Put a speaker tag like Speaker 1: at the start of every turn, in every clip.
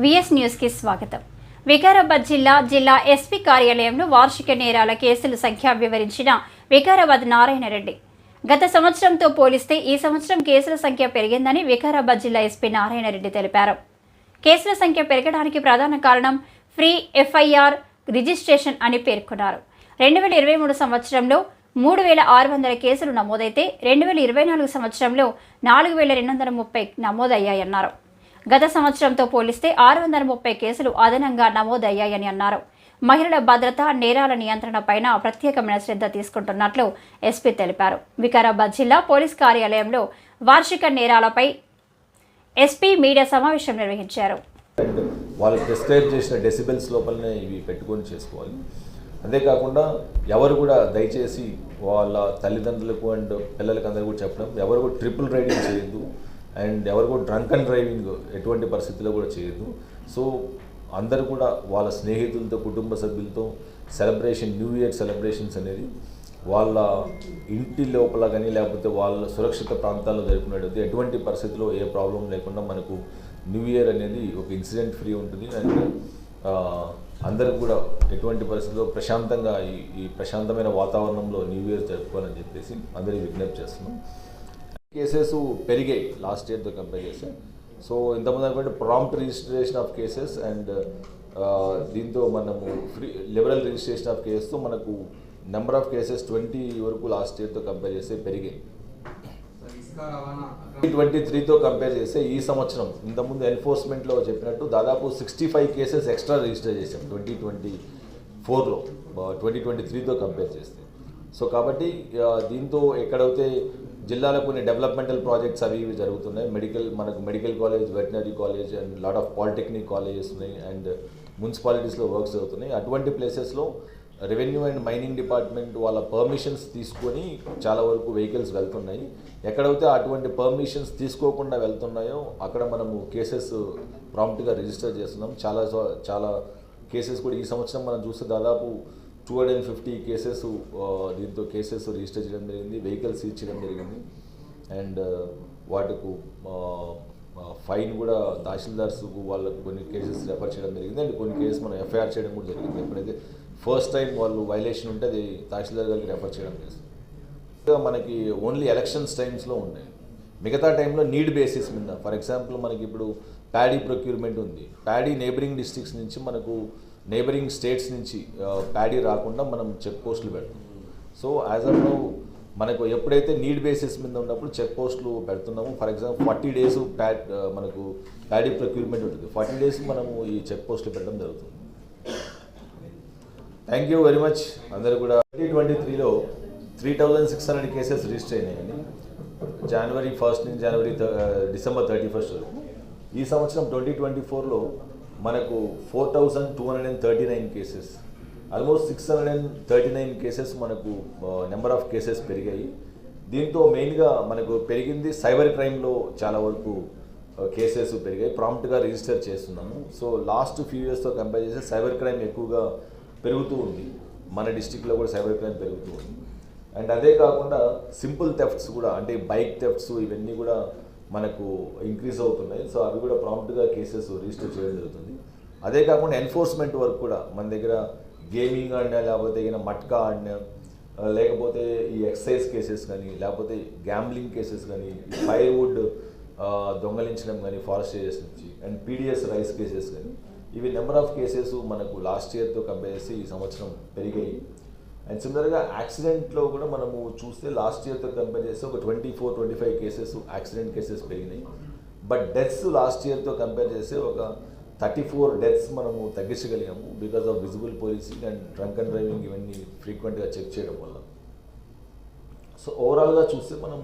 Speaker 1: VS న్యూస్కి స్వాగతం. వికారాబాద్ జిల్లా జిల్లా ఎస్పీ కార్యాలయంలో వార్షిక నేరాల కేసుల సంఖ్య వివరించిన వికారాబాద్ నారాయణ రెడ్డి. గత సంవత్సరంతో పోలిస్తే ఈ సంవత్సరం కేసుల సంఖ్య పెరిగిందని వికారాబాద్ జిల్లా ఎస్పీ నారాయణ రెడ్డి తెలిపారు. కేసుల సంఖ్య పెరగడానికి ప్రధాన కారణం ఫ్రీ ఎఫ్ఐఆర్ రిజిస్ట్రేషన్ అని పేర్కొన్నారు. రెండు వేల ఇరవై మూడు సంవత్సరంలో మూడు వేల ఆరు వందల కేసులు నమోదైతే రెండు వేల ఇరవై నాలుగు సంవత్సరంలో నాలుగు వేల రెండు వందల ముప్పై నమోదయ్యాయన్నారు. గత సంవత్సరంతో పోలిస్తే ఆరు వందల ముప్పై కేసులు అదనంగా నమోదయ్యాయని అన్నారు. మహిళల భద్రత నేరాల నియంత్రణ పైన ప్రత్యేకమైన శ్రద్ధ తీసుకుంటున్నట్లు ఎస్పీ తెలిపారు. వికారాబాద్ జిల్లా పోలీస్ కార్యాలయంలో వార్షిక నేరాలపై ఎస్పీ మీడియా సమావేశం నిర్వహించారు.
Speaker 2: వాళ్ళు ప్రిస్క్రైబ్ చేసిన డెసిబెల్స్ లోపలనే ఇవి పెట్టుకొని చేసుకోవాలి. అంతేకాకుండా ఎవరు కూడా దయచేసి వాళ్ళ తల్లిదండ్రులకు అండ్ పిల్లలకి అందరూ కూడా చెప్పడం ఎవరు కూడా ట్రిపుల్ రైడింగ్ చేయొద్దు. అండ్ ఎవరు కూడా డ్రంక్ అండ్ డ్రైవింగ్ ఎటువంటి పరిస్థితుల్లో కూడా చేయదు సో అందరూ కూడా వాళ్ళ స్నేహితులతో కుటుంబ సభ్యులతో సెలబ్రేషన్ న్యూ ఇయర్ సెలబ్రేషన్స్ అనేది వాళ్ళ ఇంటి లోపల కానీ లేకపోతే వాళ్ళ సురక్షిత ప్రాంతాల్లో జరుపుకునేటప్పుడు ఎటువంటి పరిస్థితుల్లో ఏ ప్రాబ్లం లేకుండా మనకు న్యూ ఇయర్ అనేది ఒక ఇన్సిడెంట్ ఫ్రీ ఉంటుంది. అండ్ అందరూ కూడా ఎటువంటి పరిస్థితుల్లో ప్రశాంతంగా ఈ ఈ ప్రశాంతమైన వాతావరణంలో న్యూ ఇయర్ జరుపుకోవాలని చెప్పేసి అందరికీ విజ్ఞప్తి చేస్తున్నాం. కేసెస్ పెరిగాయి లాస్ట్ ఇయర్తో కంపేర్ చేస్తే సో ఇంతకుముందు అనుకుంటే prompt registration of cases and దీంతో మనము ఫ్రీ లిబరల్ రిజిస్ట్రేషన్ ఆఫ్ కేసెస్తో మనకు నెంబర్ ఆఫ్ కేసెస్ ట్వంటీ వరకు లాస్ట్ ఇయర్తో కంపేర్ చేస్తే పెరిగాయి. ట్వంటీ త్రీతో కంపేర్ చేస్తే ఈ సంవత్సరం ఇంతకుముందు ఎన్ఫోర్స్మెంట్లో చెప్పినట్టు దాదాపు sixty five cases extra register చేసాం ట్వంటీ ట్వంటీ ఫోర్లో ట్వంటీ ట్వంటీ త్రీతో కంపేర్ చేస్తే. సో కాబట్టి దీంతో ఎక్కడైతే జిల్లాలో కొన్ని డెవలప్మెంటల్ ప్రాజెక్ట్స్ అవి ఇవి జరుగుతున్నాయి. మెడికల్ మనకు medical college veterinary college and lot of polytechnic colleges ఉన్నాయి అండ్ మున్సిపాలిటీస్లో వర్క్స్ జరుగుతున్నాయి. అటువంటి ప్లేసెస్లో రెవెన్యూ అండ్ మైనింగ్ డిపార్ట్మెంట్ వాళ్ళ పర్మిషన్స్ తీసుకొని చాలా వరకు వెహికల్స్ వెళ్తున్నాయి. ఎక్కడైతే అటువంటి పర్మిషన్స్ తీసుకోకుండా వెళ్తున్నాయో అక్కడ మనము కేసెస్ ప్రాంప్ట్గా రిజిస్టర్ చేస్తున్నాం. చాలా చాలా కేసెస్ కూడా ఈ సంవత్సరం మనం చూస్తే దాదాపు two hundred and fifty cases దీంతో కేసెస్ రిజిస్టర్ చేయడం జరిగింది వెహికల్స్ సీజ్ చేయడం జరిగింది. అండ్ వాటికు ఫైన్ కూడా తహసీల్దార్స్కు వాళ్ళకు కొన్ని కేసెస్ రెఫర్ చేయడం జరిగింది. అండ్ కొన్ని కేసెస్ మనం ఎఫ్ఐఆర్ చేయడం కూడా జరిగింది. ఎప్పుడైతే ఫస్ట్ టైం వాళ్ళు వైలేషన్ ఉంటే అది తహసీల్దార్ గారికి రెఫర్ చేయడం జరిగింది మనకి ఓన్లీ ఎలక్షన్స్ టైమ్స్లో ఉన్నాయి. మిగతా టైంలో నీడ్ బేసిస్ మీద ఫర్ ఎగ్జాంపుల్ మనకి ఇప్పుడు ప్యాడీ ప్రొక్యూర్మెంట్ ఉంది. ప్యాడీ నేబరింగ్ డిస్ట్రిక్ట్స్ నుంచి మనకు నేబరింగ్ స్టేట్స్ నుంచి ప్యాడీ రాకుండా మనం చెక్ పోస్టులు పెడతాం. సో యాజ్ అఫ్ నౌ మనకు ఎప్పుడైతే నీడ్ బేసిస్ మీద ఉన్నప్పుడు చెక్ పోస్టులు పెడుతున్నాము for example forty days pad మనకు ప్యాడీ ప్రొక్యూర్మెంట్ ఉంటుంది. ఫార్టీ డేస్ మనము ఈ చెక్ పోస్టులు పెట్టడం జరుగుతుంది. థ్యాంక్ యూ వెరీ మచ్ అందరూ కూడా ట్వంటీ ట్వంటీ త్రీలో three thousand six hundred cases register అయినాయండి. జనవరి ఫస్ట్ నుంచి జనవరి డిసెంబర్ థర్టీ ఫస్ట్ వరకు. ఈ సంవత్సరం ట్వంటీ ట్వంటీ ఫోర్లో మనకు four thousand two hundred and thirty nine cases almost six hundred and thirty nine cases మనకు నెంబర్ ఆఫ్ కేసెస్ పెరిగాయి. దీంతో మెయిన్గా మనకు పెరిగింది సైబర్ క్రైమ్లో చాలా వరకు కేసెస్ పెరిగాయి. ప్రాంప్ట్గా రిజిస్టర్ చేస్తున్నాము. సో లాస్ట్ ఫ్యూ ఇయర్స్తో కంపేర్ చేస్తే సైబర్ క్రైమ్ ఎక్కువగా పెరుగుతూ ఉంది. మన డిస్టిక్లో కూడా సైబర్ క్రైమ్ పెరుగుతూ ఉంది. అండ్ అదే కాకుండా సింపుల్ థెఫ్ట్స్ కూడా అంటే బైక్ థెఫ్ట్స్ ఇవన్నీ కూడా మనకు ఇంక్రీజ్ అవుతున్నాయి. సో అవి కూడా ప్రాంప్ట్గా కేసెస్ రిజిస్టర్ చేయడం జరుగుతుంది. అదే కాకుండా ఎన్ఫోర్స్మెంట్ వర్క్ కూడా మన దగ్గర గేమింగ్ ఆడినా లేకపోతే ఏదైనా మట్కా ఆడినా లేకపోతే ఈ ఎక్సైజ్ కేసెస్ కానీ లేకపోతే గ్యాంబ్లింగ్ కేసెస్ కానీ ఫైర్వుడ్ దొంగలించడం కానీ ఫారెస్ట్ ఏరియాస్ నుంచి అండ్ పీడిఎస్ రైస్ కేసెస్ కానీ ఇవి నెంబర్ ఆఫ్ కేసెస్ మనకు లాస్ట్ ఇయర్తో కంపేర్ చేసి ఈ సంవత్సరం పెరిగాయి. అండ్ సిమిలర్గా యాక్సిడెంట్లో కూడా మనము చూస్తే లాస్ట్ ఇయర్తో కంపేర్ చేస్తే ఒక twenty four twenty five cases accident cases పెరిగినాయి బట్ డెత్స్ లాస్ట్ ఇయర్తో కంపేర్ చేస్తే ఒక థర్టీ ఫోర్ డెత్స్ మనము తగ్గించగలిగాము because of visible policing and drunk and driving ఇవన్నీ ఫ్రీక్వెంట్గా చెక్ చేయడం వల్ల. సో ఓవరాల్గా చూస్తే మనం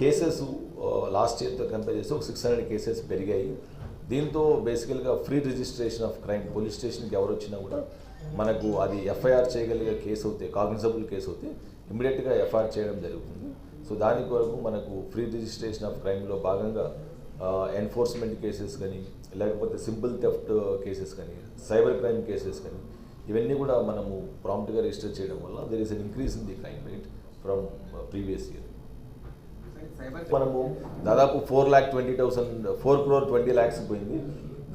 Speaker 2: కేసెస్ లాస్ట్ ఇయర్తో కంపేర్ చేస్తే ఒక సిక్స్ హండ్రెడ్ కేసెస్ పెరిగాయి. దీంతో బేసికల్గా free registration of crime police స్టేషన్కి ఎవరు వచ్చినా కూడా మనకు అది ఎఫ్ఐఆర్ చేయగలిగే కేసు అవుతే కాగ్నిజబుల్ కేసు అవుతే ఇమీడియట్గా ఎఫ్ఐఆర్ చేయడం జరుగుతుంది. సో దాని కొరకు మనకు ఫ్రీ రిజిస్ట్రేషన్ ఆఫ్ క్రైమ్లో భాగంగా ఎన్ఫోర్స్మెంట్ కేసెస్ కానీ లేకపోతే సింపుల్ థెఫ్ట్ కేసెస్ కానీ సైబర్ క్రైమ్ కేసెస్ కానీ ఇవన్నీ కూడా మనము ప్రాంప్ట్గా రిజిస్టర్ చేయడం వల్ల there is an increase in the crime rate from previous year మనము దాదాపు four lakh twenty thousand four crore twenty lakhs పోయింది.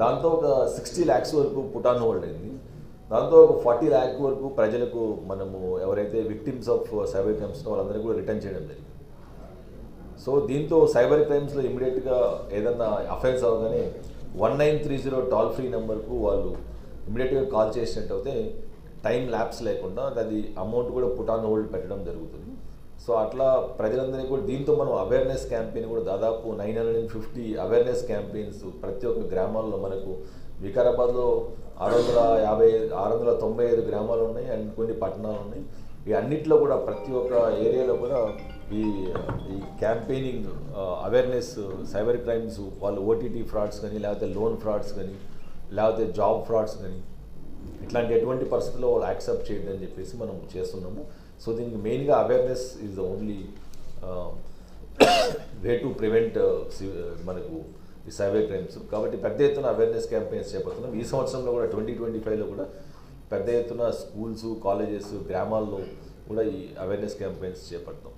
Speaker 2: దాంతో ఒక సిక్స్టీ ల్యాక్స్ వరకు పుటాన్ హోల్డ్ అయింది. దాంతో ఒక ఫార్టీ ల్యాక్ వరకు ప్రజలకు మనము ఎవరైతే విక్టిమ్స్ ఆఫ్ సైబర్ క్రైమ్స్ వాళ్ళందరికీ కూడా రిటర్న్ చేయడం జరిగింది. సో దీంతో సైబర్ క్రైమ్స్లో ఇమీడియట్గా ఏదన్నా అఫెన్స్ అవగానే one nine three zero toll free నెంబర్కు వాళ్ళు ఇమీడియట్గా కాల్ చేసినట్టు అయితే టైం ల్యాబ్స్ లేకుండా అది అమౌంట్ కూడా పుట్ ఆన్ హోల్డ్ పెట్టడం జరుగుతుంది. సో అట్లా ప్రజలందరికీ కూడా దీంతో మనం అవేర్నెస్ క్యాంపెయిన్ కూడా దాదాపు nine hundred and fifty awareness campaigns ప్రతి ఒక్క గ్రామాల్లో మనకు వికారాబాద్లో ఆరు వందల యాభై ఆరు వందల తొంభై ఐదు గ్రామాలు ఉన్నాయి అండ్ కొన్ని పట్టణాలు ఉన్నాయి. ఈ అన్నిట్లో కూడా ప్రతి ఒక్క ఏరియాలో కూడా ఈ ఈ క్యాంపెయినింగ్ అవేర్నెస్ సైబర్ క్రైమ్స్ వాళ్ళు ఓటీటీ ఫ్రాడ్స్ కానీ లేకపోతే లోన్ ఫ్రాడ్స్ కానీ లేకపోతే జాబ్ ఫ్రాడ్స్ కానీ ఇట్లాంటి ఎటువంటి పరిస్థితుల్లో వాళ్ళు యాక్సెప్ట్ చేయదని చెప్పేసి మనం చేస్తున్నాము. సో దీనికి మెయిన్గా awareness is the only way to prevent మనకు ఈ సైబర్ క్రైమ్స్. కాబట్టి పెద్ద ఎత్తున అవేర్నెస్ క్యాంపెయిన్స్ చేపడుతున్నాం. ఈ సంవత్సరంలో కూడా ట్వంటీ ట్వంటీ ఫైవ్లో కూడా పెద్ద ఎత్తున స్కూల్స్ కాలేజెస్ గ్రామాల్లో కూడా ఈ అవేర్నెస్ క్యాంపెయిన్స్ చేపడతాం